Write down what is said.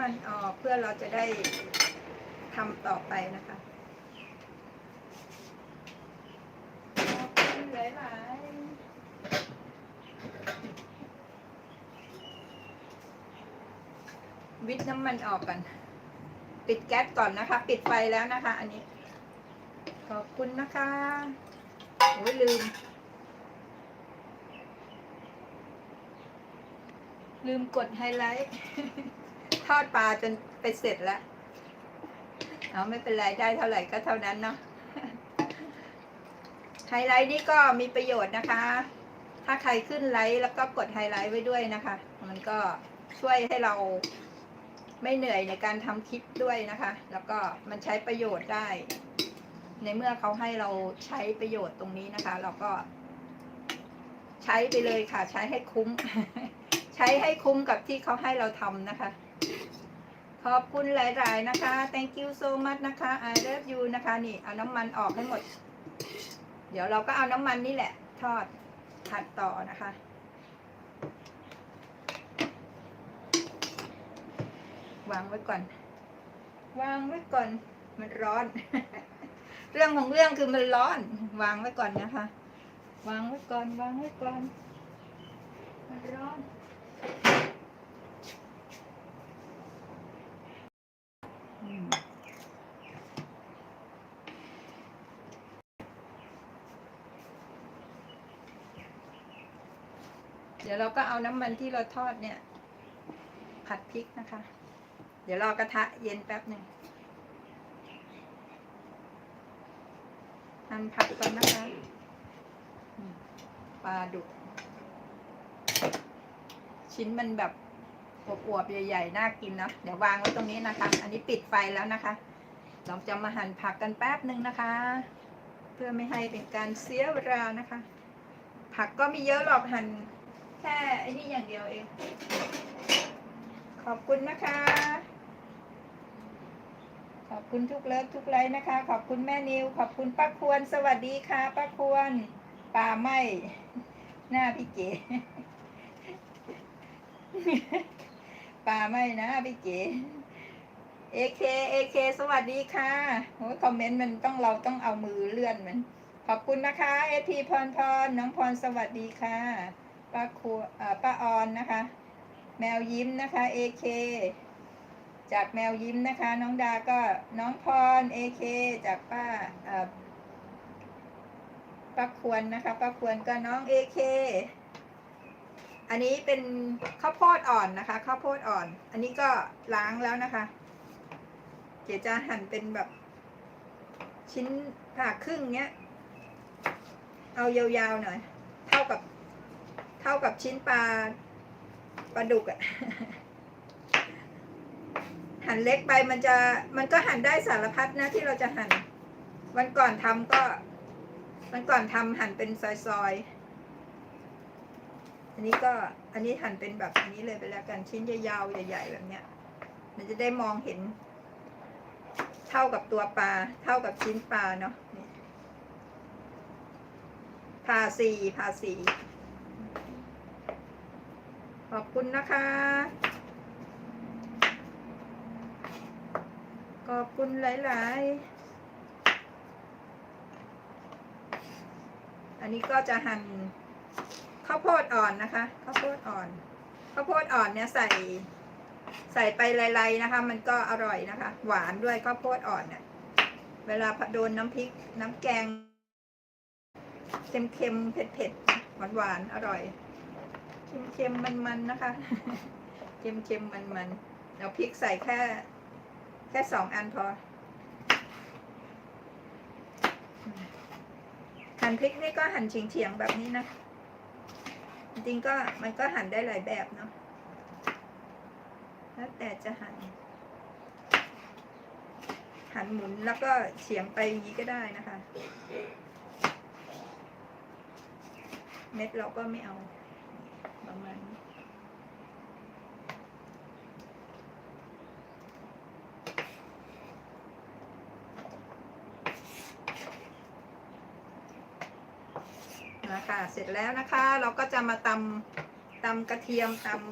มันออกเพื่อเราจะได้ทำต่อไปนะคะหลายวิทน้ำมันออกกัน ปิดแก๊สก่อนนะคะ ปิดไฟแล้วนะคะ อันนี้ ขอบคุณนะคะโอ้ยลืม ลืมกดไฮไลท์ ทอดปลาจนไปเสร็จแล้ว เอาไม่เป็นไรได้เท่าไหร่ก็เท่านั้นเนาะไฮไลท์นี่ก็มีประโยชน์นะคะ ถ้าใครขึ้นไลท์แล้วก็กดไฮไลท์ไว้ด้วยนะคะ มันก็ช่วยให้เราไม่เหนื่อยในการทำคลิปด้วยนะคะ แล้วก็มันใช้ประโยชน์ได้ ในเมื่อเขาให้เราใช้ประโยชน์ตรงนี้นะคะ เราก็ ใช้ไปเลยค่ะ ใช้ให้คุ้ม ใช้ให้คุ้มกับที่เขาให้เราทำนะคะ ขอบคุณหลาย ๆ นะคะ thank you so much นะคะ I love you นะคะ นี่เอาน้ำมันออกให้หมด เดี๋ยวเราก็เอาน้ำมันนี่แหละ ทอดผัดต่อนะคะวางไว้ก่อน วางไว้ก่อน มันร้อน เรื่องของเรื่องคือมันร้อน วางไว้ก่อนนะคะ วางไว้ก่อน วางไว้ก่อน มันร้อน เดี๋ยวเราก็เอาน้ำมันที่เราทอดเนี่ย ผัดพริกนะคะ เดี๋ยวรอกระทะเย็นแป๊บหนึ่งหั่นผักก่อนนะคะปลาดุก ชิ้นมันแบบอวบๆใหญ่ๆ น่ากินเนาะเดี๋ยววางไว้ตรงนี้นะคะ อันนี้ปิดไฟแล้วนะคะ เราจะมาหั่นผักกันแป๊บหนึ่งนะคะ เพื่อไม่ให้เป็นการเสียเวลานะคะ ผักก็มีเยอะหรอกหั่น แค่ไอ้นี่อย่างเดียวเอง ขอบคุณนะคะ ขอบคุณทุกเลิฟทุกไลค์นะคะ ขอบคุณแม่นิว ขอบคุณป้าควร สวัสดีค่ะป้าควรป่าไหมหน้าพี่เก๋ป่าไหมนะพี่เก๋เอเคเอเคสวัสดีค่ะโอ้ยคอมเมนต์มันต้องเราต้องเอามือเลื่อนมัน ขอบคุณนะคะเอทีพรพรน้องพรสวัสดีค่ะ ป้าครัวเอ่อป้าออนนะคะ แมวยิ้มนะคะเอเคจากแมวยิ้มนะคะ น้องดาก็น้องพรเอเคจากป้าป้าควรนะคะป้าควรก็น้องเอเคอันนี้เป็นข้าวโพดอ่อนนะคะข้าวโพดอ่อน อันนี้ก็ล้างแล้วนะคะเดี๋ยวจะหั่นเป็นแบบชิ้นผ่าครึ่งเนี้ย เอายาวๆหน่อย เท่ากับ เท่ากับชิ้นปลาปลาดุกอะหั่นเล็กไปมันจะมันก็หั่นได้สารพัดนะที่เราจะหั่นวันก่อนทำก็วันก่อนทำหั่นเป็นซอยๆ อันนี้ก็อันนี้หั่นเป็นแบบนี้เลยไปแล้วกันชิ้นยาวๆใหญ่ ๆ แบบเนี้ย มันจะได้มองเห็น เท่ากับตัวปลา เท่ากับชิ้นปลาเนาะนี่าสีพาสี ขอบคุณนะคะ ขอบคุณหลาย ๆ อันนี้ก็จะหั่นข้าวโพดอ่อนนะคะ ข้าวโพดอ่อน ข้าวโพดอ่อนเนี่ยใส่ใส่ไปไล่ๆนะคะ มันก็อร่อยนะคะ หวานด้วยข้าวโพดอ่อนเนี่ยเวลาโดนน้ำพริกน้ำแกงเค็มๆเผ็ดๆหวานๆอร่อย เค็มๆมันๆนะคะ เค็มๆมันๆเราพริกใส่แค่ แค่สองอันพอหั่นพริกนี่ก็หั่นเฉียงๆแบบนี้นะ จริงก็มันก็หั่นได้หลายแบบเนาะแล้วแต่จะหั่นหั่นหมุนแล้วก็เฉียงไปอย่างนี้ก็ได้นะคะ เม็ดเราก็ไม่เอา ประมาณนี้นะคะเสร็จแล้วนะคะ เราก็จะมาตำตำกระเทียมตำ